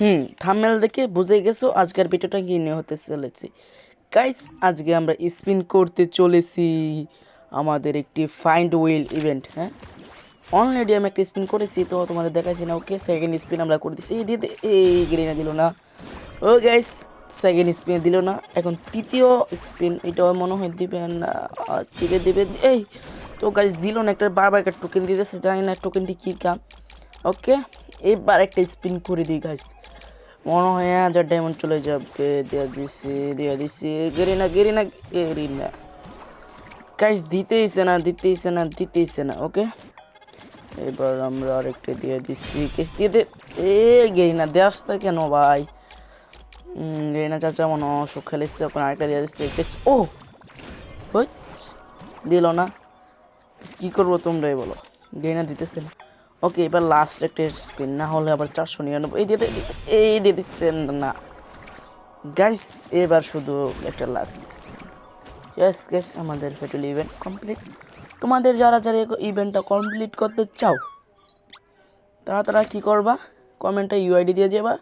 হুম thumbnail দেখে বুঝে গেছো আজকের ভিডিওটা কি নিয়ে হতে চলেছে। গাইস আজকে আমরা স্পিন করতে চলেছি আমাদের একটি ফাইন্ড উইল ইভেন্ট হ্যাঁ? অলরেডি আমি একটা স্পিন করেছি, তো তোমাদের দেখাচ্ছি না ওকে সেকেন্ড স্পিন আমরা করে দিচ্ছি এই দিয়ে দে- এই গ্রিনা দিল না। ও গাইস সেকেন্ড স্পিন দিল না। এখন তৃতীয় স্পিন এটাও মনে হয় দিবে না দিবে দিবে এই, তো গাইস দিল না। একটা বারবার একটা টোকেন দিতেছে, জানি না টোকেনটি কী কাম। ওকে এবার একটা স্পিন করে দিই গাইস মনে হয় হাজার ডায়মন্ড চলে যাবে। দেওয়া দিছি দেওয়া দিছি। গেরিনা গেরিনা গেরিনা গাইস দিতেইছে না দিতেইছে না দিতেইছে না ওকে এবার আমরা আরেকটা দিয়ে দিচ্ছি কেস দিয়ে দে। এ গেরি না দেওয়াস তা কেন ভাই? উম, গেরিনা চাচা মনে অসুখ খেলেছে ওখানে আরেকটা দিয়ে দিচ্ছে। কেস ও! দিল না। কি করব তোমরাই বলো? গেরি না দিতেছে না। ওকে এবার লাস্ট একটা স্পিন না হলে আবার চারশো নিরানব্বই। এই দিয়ে এই দিয়ে দিচ্ছেন না। গাইস এবার শুধু একটা লাস্ট স্পিন ইয়েস গ্যাস আমাদের ফেটুল ইভেন্ট কমপ্লিট তোমাদের যারা যারা ইভেন্টটা কমপ্লিট করতে চাও, তারা তারা কী করবা? কমেন্টে ইউআইডি দিয়ে যাবা।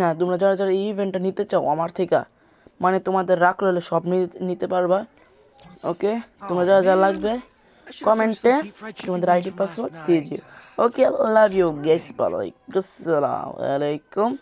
না, তোমরা যারা যারা এই ইভেন্টটা নিতে চাও, আমার থেকে মানে তোমাদের রইলে সব নিতে পারবা। ওকে তোমরা যারা যা লাগবে comente que o Andrade passou a tede. Ok, love you guys. Assalamu alaikum.